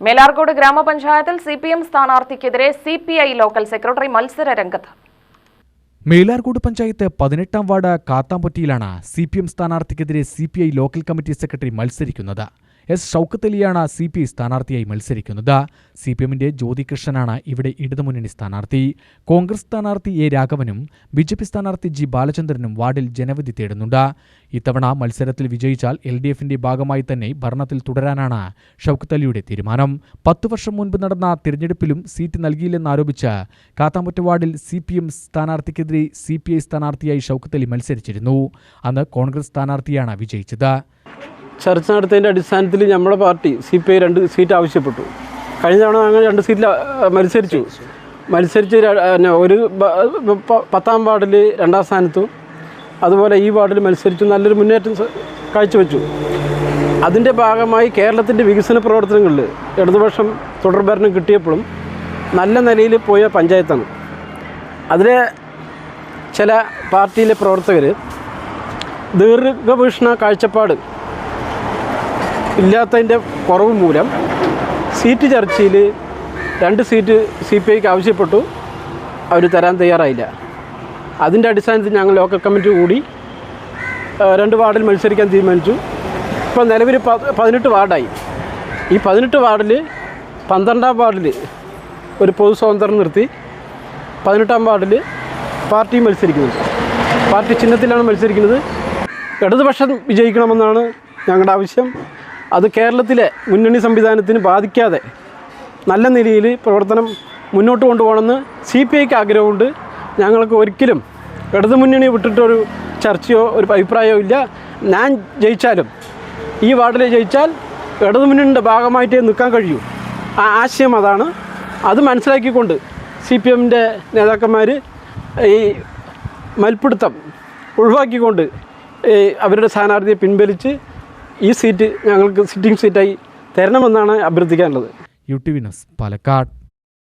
മേലാർകോട് ഗ്രാമപഞ്ചായത്തിൽ C P M സ്ഥാനാർത്ഥിക്കെതിരെ C P I local secretary മത്സര രംഗത്ത്. മേലാർകോട് പഞ്ചായത്ത് പതിനെട്ടാം വാർഡ് കാത്താമ്പൊറ്റിയിലാണ് C P M സ്ഥാനാർത്ഥിക്കെതിരെ C P I local committee secretary മത്സരിക്കുന്നത്. എസ് ഷൌക്കത്തലിയാണ് സി പി ഐ സ്ഥാനാർത്ഥിയായി മത്സരിക്കുന്നത്. സി പി എമ്മിന്റെ ജ്യോതികൃഷ്ണനാണ് ഇവിടെ ഇടതുമുന്നണി സ്ഥാനാർത്ഥി. കോൺഗ്രസ് സ്ഥാനാർത്ഥി എ രാഘവനും ബി ജെ പി സ്ഥാനാർത്ഥി ജി ബാലചന്ദ്രനും വാർഡിൽ ജനവിധി തേടുന്നുണ്ട്. ഇത്തവണ മത്സരത്തിൽ വിജയിച്ചാൽ എൽ ഡി എഫിന്റെ ഭാഗമായി തന്നെ ഭരണത്തിൽ തുടരാനാണ് ഷൌക്കത്തലിയുടെ തീരുമാനം. പത്തു വർഷം മുൻപ് നടന്ന തിരഞ്ഞെടുപ്പിലും സീറ്റ് നൽകിയില്ലെന്നാരോപിച്ച് കാത്താമ്പൊറ്റ വാർഡിൽ സി പി എം സ്ഥാനാർത്ഥിക്കെതിരെ സി പി ഐ സ്ഥാനാർത്ഥിയായി ഷൌക്കത്തലി മത്സരിച്ചിരുന്നു. അന്ന് കോൺഗ്രസ് സ്ഥാനാർത്ഥിയാണ് വിജയിച്ചത്. ചർച്ച നടത്തിയതിന്റെ അടിസ്ഥാനത്തിൽ നമ്മുടെ പാർട്ടി സി പി ഐ രണ്ട് സീറ്റ് ആവശ്യപ്പെട്ടു. കഴിഞ്ഞ തവണ അങ്ങനെ രണ്ട് സീറ്റിൽ മത്സരിച്ചു. മത്സരിച്ച് ഒരു പത്താം വാർഡിൽ രണ്ടാം സ്ഥാനത്തും അതുപോലെ ഈ വാർഡിൽ മത്സരിച്ചു. നല്ലൊരു മുന്നേറ്റം കാഴ്ചവെച്ചു. അതിന്റെ ഭാഗമായി കേരളത്തിന്റെ വികസന പ്രവർത്തനങ്ങളിൽ ഇടതുപക്ഷം തുടർഭരണം കിട്ടിയപ്പോഴും നല്ല നിലയിൽ പോയ പഞ്ചായത്താണ്. അതിലെ ചില പാർട്ടിയിലെ പ്രവർത്തകർ ദീർഘവീക്ഷണ കാഴ്ചപ്പാട് ഇല്ലാത്തതിന്റെ കുറവ് മൂലം സീറ്റ് ചർച്ചയിൽ രണ്ട് സീറ്റ് സി പി ഐക്ക് ആവശ്യപ്പെട്ടു. അവർ തരാൻ തയ്യാറായില്ല. അതിന്റെ അടിസ്ഥാനത്തിൽ ഞങ്ങൾ ലോക്കൽ കമ്മിറ്റി കൂടി രണ്ട് വാർഡിൽ മത്സരിക്കാൻ തീരുമാനിച്ചു. ഇപ്പോൾ നിലവിൽ പതിനെട്ട് വാർഡായി. ഈ പതിനെട്ട് വാർഡിൽ പന്ത്രണ്ടാം വാർഡിൽ ഒരു പൊതു സ്വാതന്ത്ര്യം നിർത്തി. പതിനെട്ടാം വാർഡിൽ പാർട്ടി മത്സരിക്കുന്നുണ്ട് പാർട്ടി ചിഹ്നത്തിലാണ് മത്സരിക്കുന്നത്. ഇടതുപക്ഷം വിജയിക്കണമെന്നാണ് ഞങ്ങളുടെ ആവശ്യം. അത് കേരളത്തിലെ മുന്നണി സംവിധാനത്തിന് ബാധിക്കാതെ നല്ല നിലയിൽ പ്രവർത്തനം മുന്നോട്ട് കൊണ്ടുപോകണമെന്ന് സി പി ഐക്ക് ആഗ്രഹമുണ്ട്. ഞങ്ങൾക്ക് ഒരിക്കലും ഇടതുമുന്നണി വിട്ടിട്ടൊരു ചർച്ചയോ ഒരു അഭിപ്രായമോ ഇല്ല. ഞാൻ ജയിച്ചാലും ഈ വാർഡിൽ ജയിച്ചാൽ ഇടതുമുന്നണിയുടെ ഭാഗമായിട്ടേ നിൽക്കാൻ കഴിയൂ. ആ ആശയം അതാണ്. അത് മനസ്സിലാക്കിക്കൊണ്ട് സി പി എമ്മിന്റെ നേതാക്കന്മാർ ഈ മൽപ്പിടുത്തം ഒഴിവാക്കിക്കൊണ്ട് അവരുടെ സ്ഥാനാർത്ഥിയെ പിൻവലിച്ച് ഈ സീറ്റ് ഞങ്ങൾക്ക് സിറ്റിംഗ് സീറ്റായി തരണമെന്നാണ് അഭ്യർത്ഥിക്കാനുള്ളത്. യു ടി വിനസ് പാലക്കാട്.